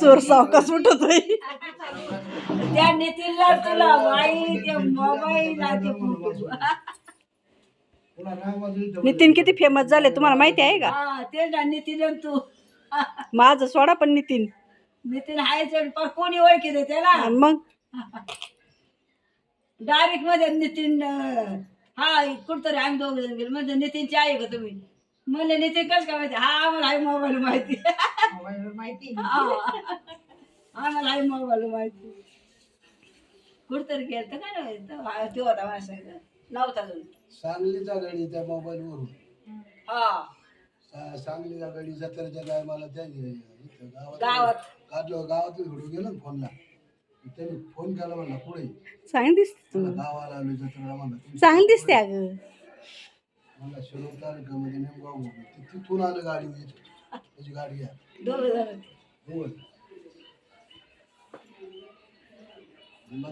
चोर सावकाश उठतोय त्या तुला मोबाईल नितीन किती फेमस झाले तुम्हाला माहिती आहे का? हा ते ना नितीन तू. माझं सोडा पण नितीन. नितीन हायच पण कोणी ओळखी त्याला? मग? डायरेक्टमध्ये नितीन हा कुठतरी आम्ही दोघ जण गेलो. म्हणजे नितीनची आहे का तुम्ही? म्हणले नितीन कसं काय माहिती? हा आम्हाला आहे मोबाईल माहिती. माहिती. आम्हाला आहे मोबाईल माहिती. कुठतरी गेलं तर काय नाही? तो होता माझ्या संग. नव्हता अजून सांगलीचा गडी त्या मोबाईल वरून हा सांगलीचा गडी जत्रेच्या टायमाला त्या इथं गावात गावात. काढलं गावातून घडून गेलो ना फोनला. त्यांनी फोन केला म्हणला पुढे चांगली दिसते मला गावाला आलो जत्रेला म्हणला चांगली दिसते अगं. म्हणला शिरोळ तालुक्यामध्ये नेमगाव म्हणून. ते तिथून आलं गाडी त्याची गाडी आहे. दोघ जण बोल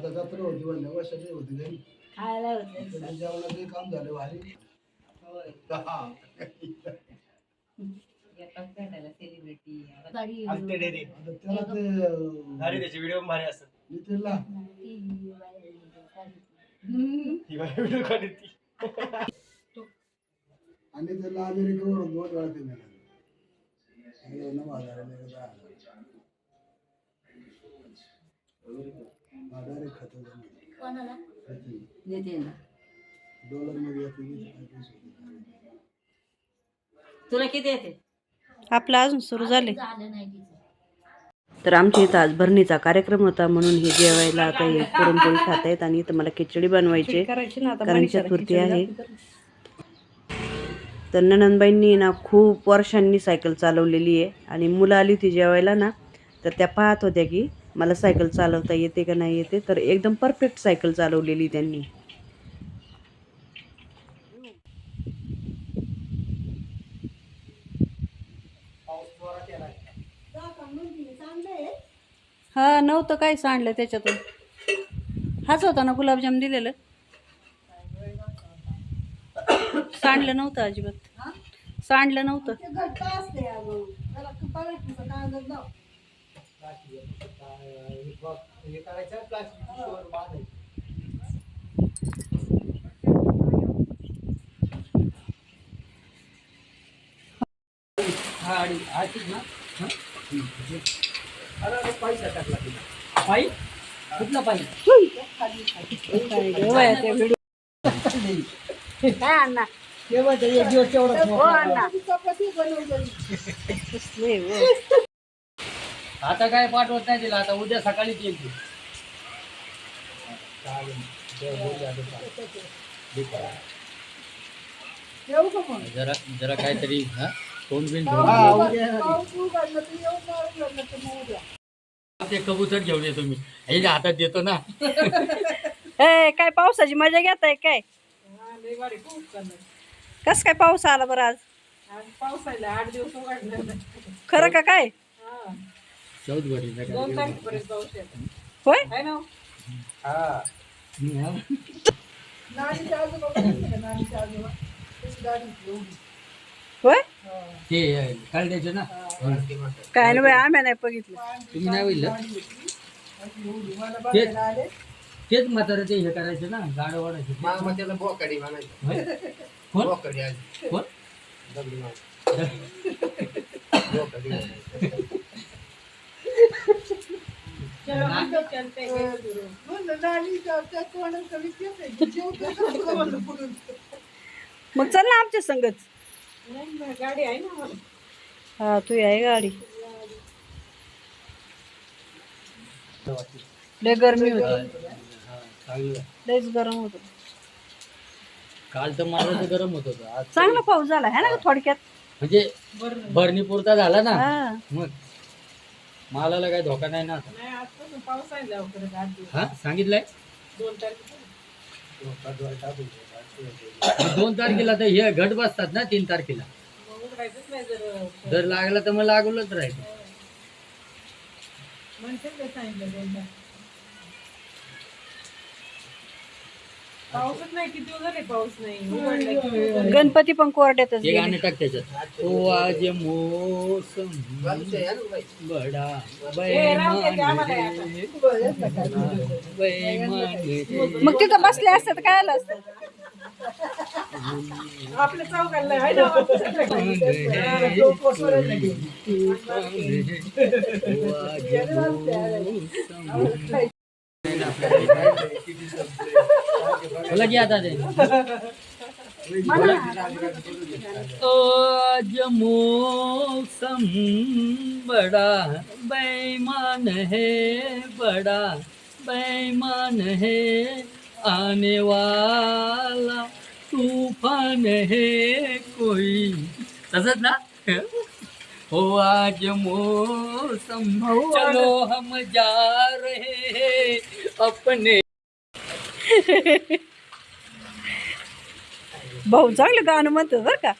जत्रा होती म्हणल्या वर्षाची होती घरी खायला होते. त्याच्या जेवणाचं काम झालं भारी. हा. आमचे डेरे आता त्याला ते अं, त्याचे व्हिडिओ भारी असतात. नितीनला ती व्हिडिओ काढली. ती ते. जमा. किती? नितीन डॉलरमध्ये येते की काय पैसे येते? तुला किती येते? आपलं अजून सुरू झाले. तर आमच्या इथं आज भरणीचा कार्यक्रम होता म्हणून हे जेवायला आता हे पुरणपोळी खात आहेत आणि इथं मला खिचडी बनवायची कारण चतुर्थी आहे. तर ननंदबाईंनी ना खूप वर्षांनी सायकल चालवलेली आहे. आणि मुलं आली होती जेवायला ना तर त्या पाहत होत्या की मला सायकल चालवता येते का नाही येते. तर एकदम परफेक्ट सायकल चालवलेली त्यांनी. हा नव्हतं काय सांडलं त्याच्यातून. हाच होता ना गुलाबजाम दिलेलं? सांडलं नव्हतं अजिबात सांडलं नव्हतं हे हा हा हा? पैसा टाकला पायी कुठला पायी काय अण्णा एक दिवस हो अण्णा हो. आता काय पाठवत नाही तिला आता उद्या सकाळीच येईल ती चालेल. आता. जरा जरा काहीतरी हा तोंड बिन ते कबूतर घेऊन येतो मी हे जे हातात देतो ना ए काय पावसाची मजा घेत आहे काय कस काय पाऊस आला बरं आज? पावसाला आठ दिवस उघडलं खरं का काय? पाऊस होय? हा? बघितलं. होय? ते काल द्यायचं ना काय ना बाई आम्ही नाही बघितलं. तुम्ही नाही होईल तेच म्हातारं ते हे करायचं ना गाडं वाढायचं. मग त्याला बोकडी म्हणायचं? कोण? कोण? दगडी म्हणायचं. मग चल ना आमच्या संगच नाही, गाडी आहे ना हा तू आहे गाडी. लय गरमी होती. हा. लयच गरम होत. काल तर माझं तर गरम होत होतं. आज चांगला पाऊस झाला है ना थोडक्यात? म्हणजे भरणी पुरता झाला ना? हा. मग मालाला काही धोका नाही ना आता? हा? सांगितलंय? दोन तारखेला मग दोन तारखेला तर हे घट बसतात ना तीन तारखेला. जर. लागला तर मग लागूनच राहायचं पाऊसच नाही किती दिवस झाले पाऊस नाही. उघडलाय किती दिवस झाले. गणपती पण कोरड्यातच हे. गाणं टाक त्याच्यात. ओ आज मोसम. बडा ते मग तिथं बसले असतात काय आलं असतं? आपल्या चौकाला आहे ना तो. बोला की आता ते. आज मौसम बड़ा बेईमान है बड़ा बेईमान है आने वाला तूफान है कोई। तसंच ना? हो आज मौसम। चलो हम जा रहे हैं अपने भाऊ चांगलं गाणं म्हणतात बरं का?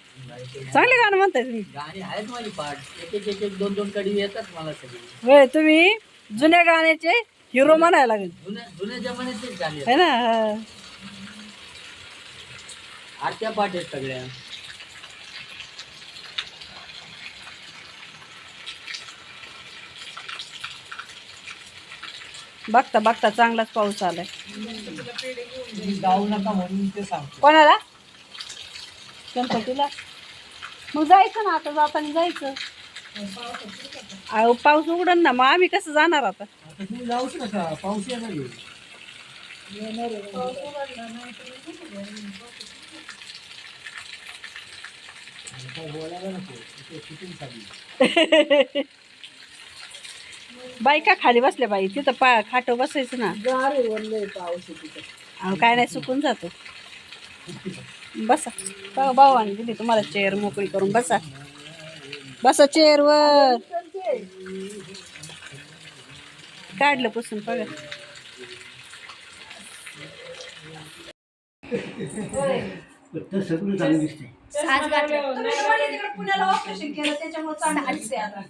चांगलं गाणं म्हणताय तुम्ही. गाणी आहेत माझी पाठ. एक एक एक एक दोन दोन कडी येतात मला सगळी. होय तुम्ही जुन्या गाण्याचे हिरो म्हणायला लागेल. जुन्या जुन्या जमान्यातलेच गाणी आहेत. है ना? हा. आजच्या पाठ आहेत सगळ्या. बघता बघता चांगलाच पाऊस आलाय. जाऊ नका म्हणून ते सांगतो. कोणाला? गणपतीला? मग जायचं ना आता जाताना जायचं. अहो पाऊस उघडन ना मग आम्ही कसं जाणार आता? आता तुम्ही जाऊच नका पाऊस येणार आहे. काय बोलायला नको इथे shooting चालू आहे. बायका खाली बसल्या बाई? तिथं पा खाटो बसायचं ना. गार आहे, ओललंय पाऊस आहे तिथं. अहो काय नाही सुकून जातो. बसा. भाऊ भावाने दिली तुम्हाला चेअर मोकळी करून. बसा. बसा चेअरवर काढलं पुसून बघा. चांगलं दिसते पुण्याला ऑपरेशन केलं त्याच्यामुळे चांगलं दिसते आता.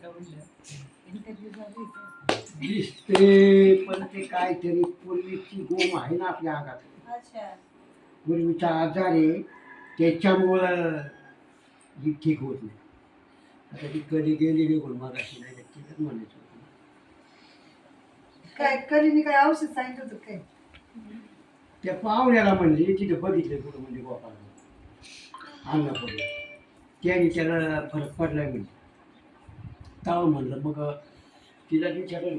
दिसते पण ते काहीतरी पूर्वीची गोम आहे ना आपल्या अंगात. पूर्वीचा आजार आहे त्याच्यामुळं ही ठीक होत नाही. आता ती कधी गेली निघून मागाशी नाही म्हणायचं. काय कलीने काय औषध सांगितलं होतं काय? त्या पाहुण्याला म्हणले तिथे बघितलं कुठं म्हणजे गोपाळ अन्नपूर्णा त्याने त्याला फरक पडलाय म्हणजे तावं म्हणलं मग तिला विचारलं.